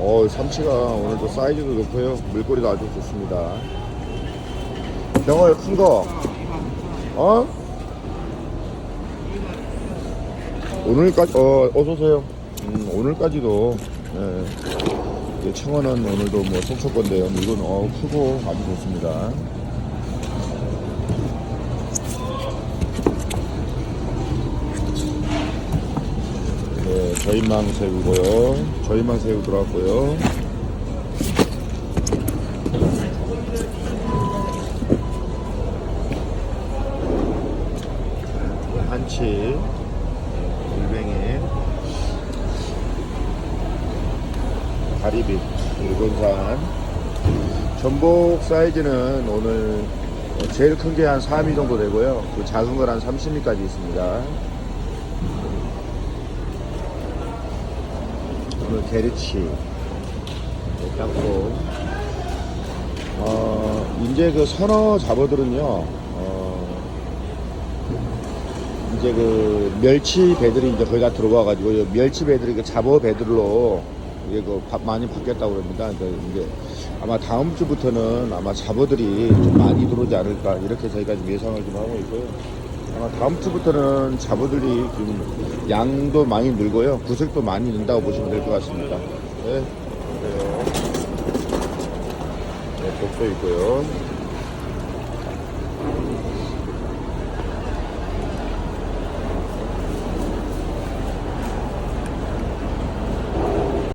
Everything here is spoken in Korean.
어, 삼치가 오늘도 사이즈도 높고요. 물꼬리도 아주 좋습니다. 병어 큰 거. 어? 오늘까지, 어, 어서오세요. 음, 오늘까지도, 예. 청어는 오늘도 뭐 속초 건데요. 이건, 어, 크고 아주 좋습니다. 저인망 새우고요. 저인망 새우 들어갔고요. 한치, 물뱅이, 가리비, 일본산. 전복 사이즈는 오늘 제일 큰 게한 4미 정도 되고요. 그 작은 건 한 30미까지 있습니다. 오늘 게르치 닦고 어 이제 그 선어 잡어들은요 어 이제 그 멸치 배들이 이제 거의 다 들어와 가지고 멸치 배들이 그 잡어 배들로 이게 그 바- 많이 바뀌었다고 그럽니다. 그러니까 이제 아마 다음 주부터는 아마 잡어들이 좀 많이 들어오지 않을까 이렇게 저희가 좀 예상을 좀 하고 있고요. 아마 다음 주부터는 잡어들이 좀 양도 많이 늘고요. 구색도 많이 는다고 보시면 될 것 같습니다. 네, 그래요. 네, 복도 있고요.